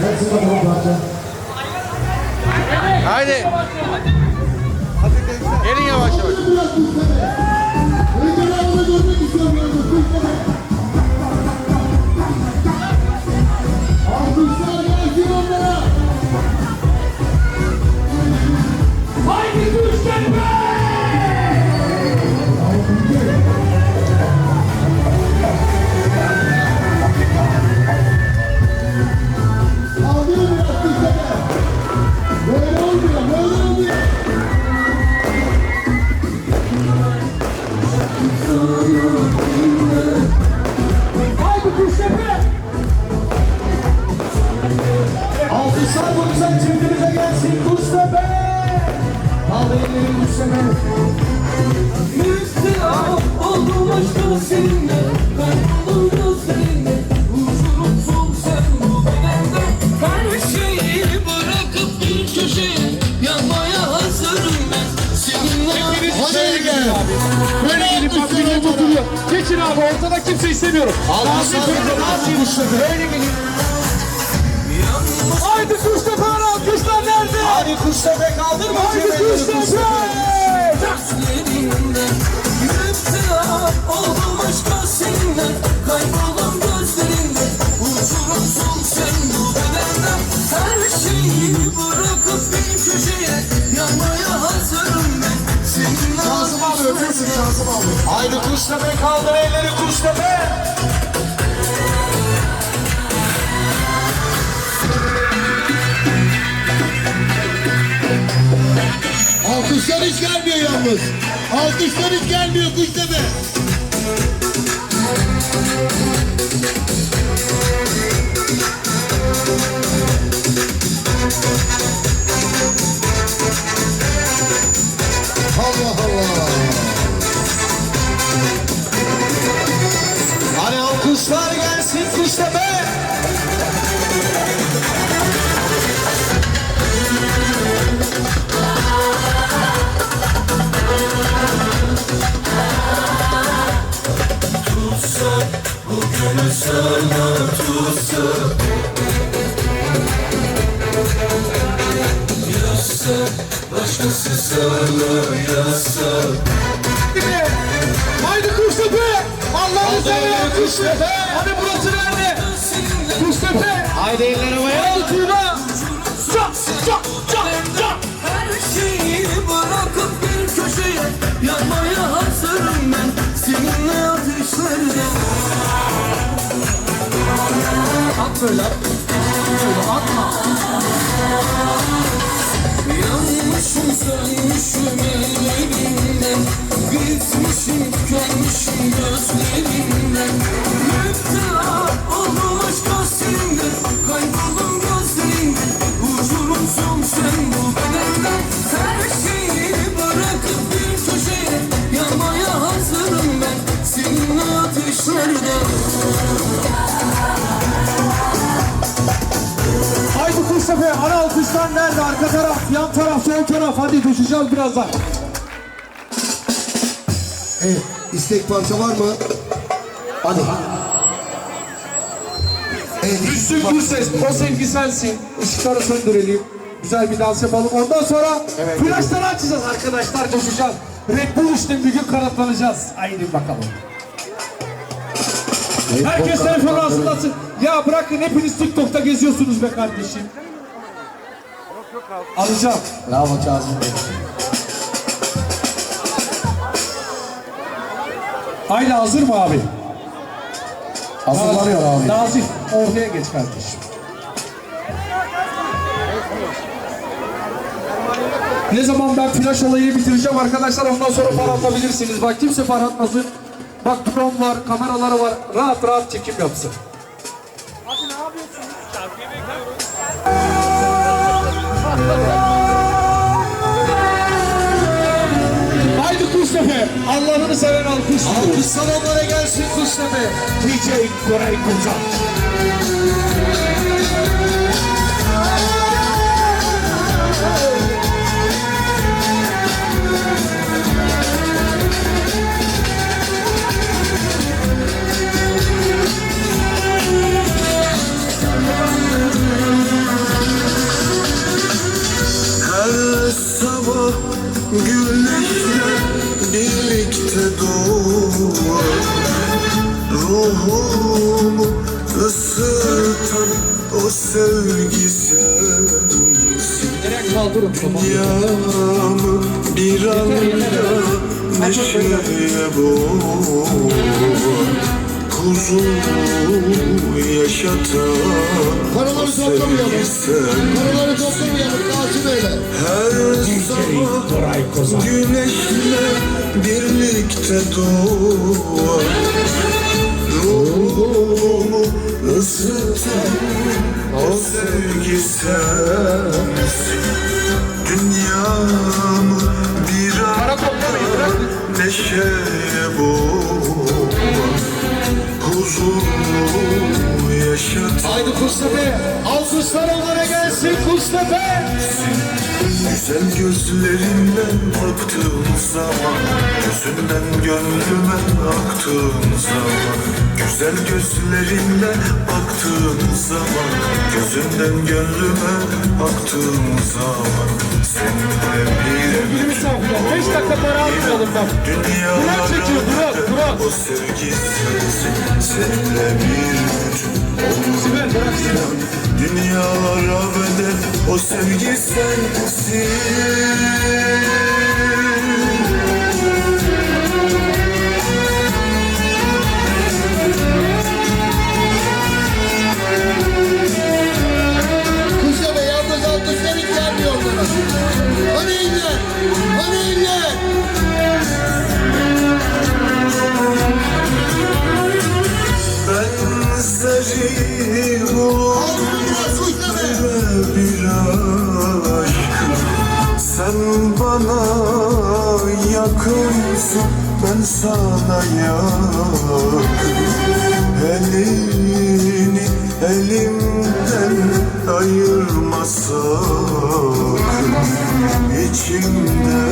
Gelsin bakalım parça. Haydi. Gelin yavaş yavaş. Biraz Kuştepe. Önce ben onu görmek istiyorum istemiyorum. Alkışlar gelsin Kuştepe. Böyle gelin. Haydi Kuştepe alkışlar nerede? Hadi Kuştepe kaldırma Haydi Kuştepe! Alkışlar hiç gelmiyor yalnız. Alkışlar hiç gelmiyor Kuştepe. Allah Haydi Kuştepe! Allah'ını seversen Kuştepe! Hadi burası nerede? Kuştepe! Haydi eller havaya. Haydi Tuğba! Çak çak çak çak! Her şeyi bırakıp bir köşeye Yanmaya hazırım ben Seninle ateşlerde At böyle at. Şöyle atma. Sönmüşüm ellerinden Bitmişim tükenmişim gözlerinden Müptela oldum aşka Kuştepe! Ana alkışlar nerede? Arka taraf, yan taraf, sol taraf. Hadi koşacağız birazdan. Evet, istek parça var mı? Hadi. Evet, Üstün bu ses, o sevgi sensin. Işıkları söndürelim. Güzel bir dans yapalım. Ondan sonra flaşları açacağız arkadaşlar. Coşacağız. Red Bull içtim bir gün kanatlanacağız. Haydi bakalım. Herkes telefonu ağzındasın. Ya bırakın hepiniz TikTok'ta geziyorsunuz be kardeşim. Alacağım. Bravo Kazım Bey. Haydi hazır mı abi? Hazırlanıyor abi. Nazif ortaya geç kardeşim. Ne zaman ben flash olayını bitireceğim arkadaşlar ondan sonra para atabilirsiniz. Bak kimse para atmasın. Bak drone var, kameraları var. Rahat rahat çekim yapsın. Haydi Kuştepe. Allah'ını seven alkış. Alkış salonlara gelsin Kuştepe. DJ Koray Kozan. Dünyamı bir anda neşeye boğar Kuzumu yaşatan Paraları toplamayalım. Paraları toplamayalım. Öyle. her sabah güneşle birlikte doğar Ruhumu ısıtan o sevgi sensin Dünyamı bir anda neşeye boğar Huzurumu yaşatan Haydi Kustepe. Alkışlar onlara gelsin Kustepe. Güzel gözlerinden baktığım zaman Gözünden gönlüme aktığın zaman Güzel gözlerinden baktığın zaman Gözünden gönlüme aktığın zaman Seninle bir misafirler 5 dakika para almayalım bak. Burak çekiyor. O sevgi sensin Seninle bir Sibel bırak Sibel. Dünyalara bedel o sevgi sensin Elini elimden ayırmasak İçimde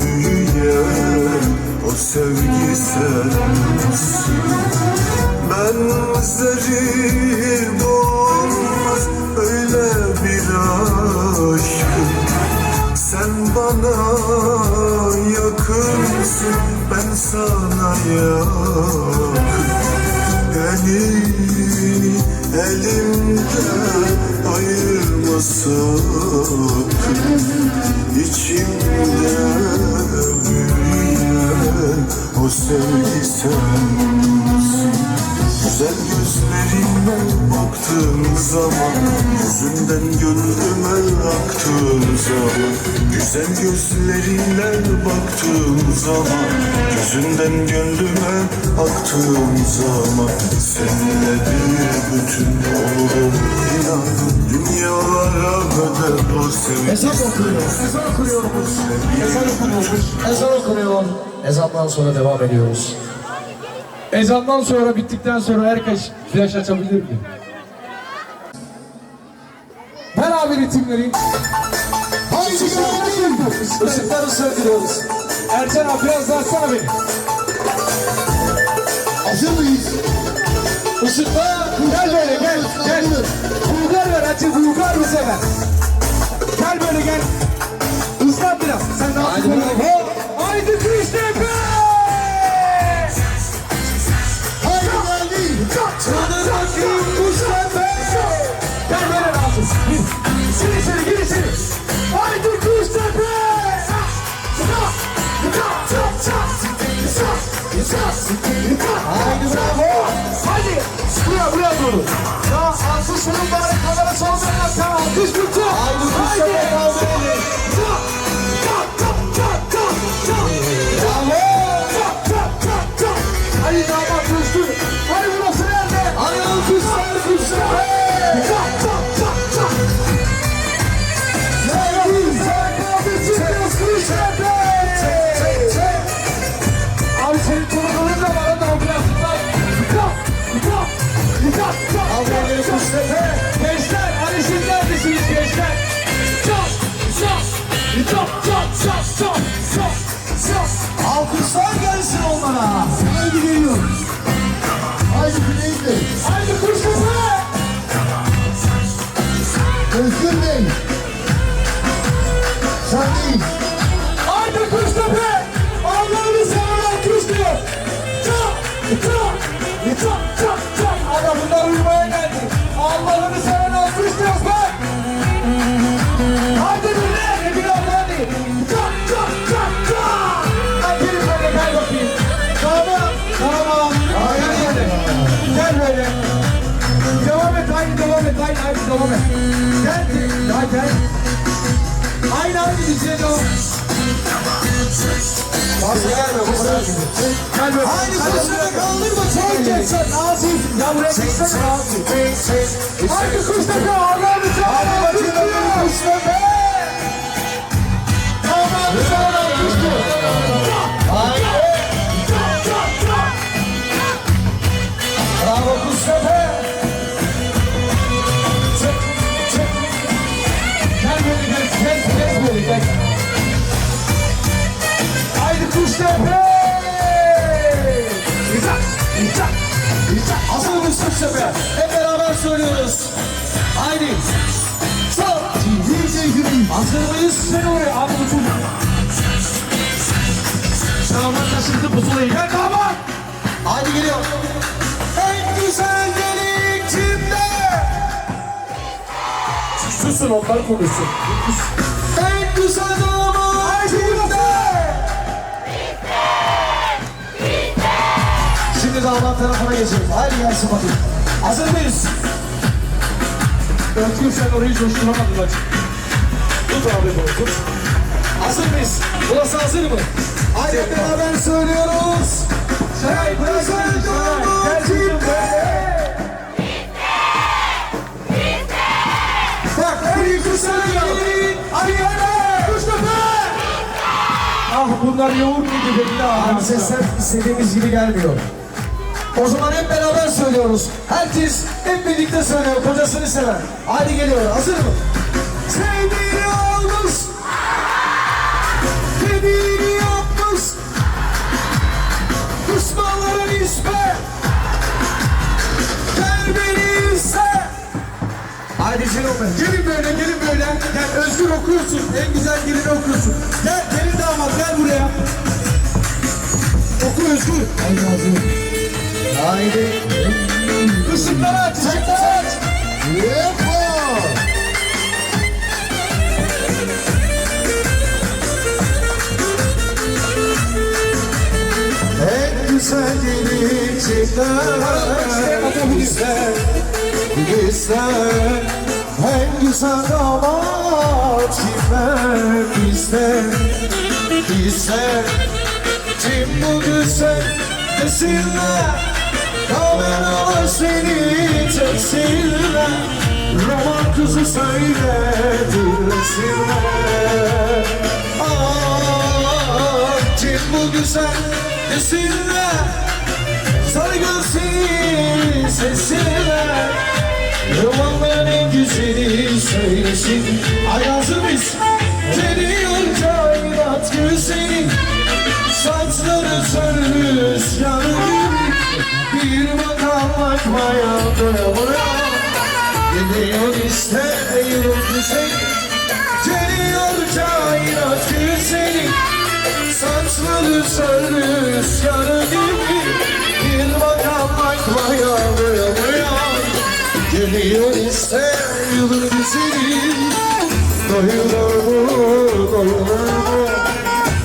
büyüyen o sevgi sensin. Benzeri olmaz öyle bir aşkım. Sen bana yakınsın ben sana yakın Elini elimden ayırmasak İçimde büyüyen o sevgi sensin Güzel gözlerine baktığın zaman Yüzünden gönlüme aktığın zaman Güzel gözlerine baktığın zaman Yüzünden gönlüme aktığın zaman Seninle bir bütün olurum inan Dünyalara bedel o sevgi Ezan okunuyor. Ezan okunuyormuş. Ezan okunuyormuş. Ezan okunuyor. Ezandan sonra devam ediyoruz. Ezandan sonra bittikten sonra herkes flash açabilir mi? Ver abi ritimleri. Haydi geldim. Işıkları söndürüyoruz. Ercan abi biraz daha beni. Hazır mıyız? Işıklar gel böyle gel gel. Bulgar ver açı bulgar bize ver. Gel böyle gel. Hızlan biraz. Sen daha Haydi Hop. Haydi devam et. Gel, daha gel. Aynı aynı dizine devam. Fazla gelme, bu kadar. Gel böyle. Haydi kuşları kaldırma Çek çek. çek sen Nazif. Ya buraya geçsene Nazif. Haydi Kuştepe Kuştepe? Hep beraber söylüyoruz. Haydi. Sağ. DJ Gülüm. Hazır mıyız? Sen oraya abi çocuk. Damat taşıdı pusulayı. Gel damat. Haydi geliyor. En güzel delik kimde? Susun onlar konuşsun. En güzel damat Şimdi damat tarafına geçelim. Haydi gelsin bakayım. Hazır mıyız? Özgür sen orayı coşturamadın bak. Tut abi bunu tut. Hazır mıyız? Burası hazır mı? Haydi beraber söylüyoruz. Damat Gel kızım kimde? Bak güzel delik. Hadi hadi. Mustafa. Ah bunlar yoğurt muydu belli. Sesler istediğimiz gibi gelmiyor. O zaman hep beraber söylüyoruz. Herkes hep birlikte söylüyor. Kocasını seven. Hadi geliyor. Hazır mı? Sevdiğini almış. Dediğini yapmış. Düşmanlara nispet. Gel beni iste. Haydi Cinobe. Gelin böyle, gelin böyle. Gel Özgür okuyorsun. En güzel gelini okuyorsun. Gel, gelin damat gel buraya. Oku Özgür. Haydi Özgür. Haydi. Işıkları aç, ışıkları aç. Yepa. En güzel gelecekler bizden, bizden En güzel damat kimler bizden, bizden Kim bu güzel desinler Kameralar seni çeksinler. Roman kızı söyledirsinler Ah, kim bu güzel desinler Saygın seni sesine. Romanların güzeli söylesin. Ay hazır bakan bakmaya doyamıyor Geliyor işte yıldız güzeli Geliyor kainat güzeli Saçları sönmüş yarı gibi. Bir bakan bakmaya doyamıyor Geliyor işte yıldız güzeli Doyulur mu, doyulur mu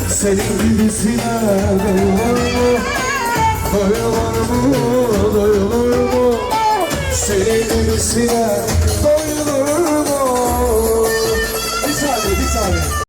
Senin gibisine doyulur mu Doyulur mu, doyulur mu Gibisine doyulur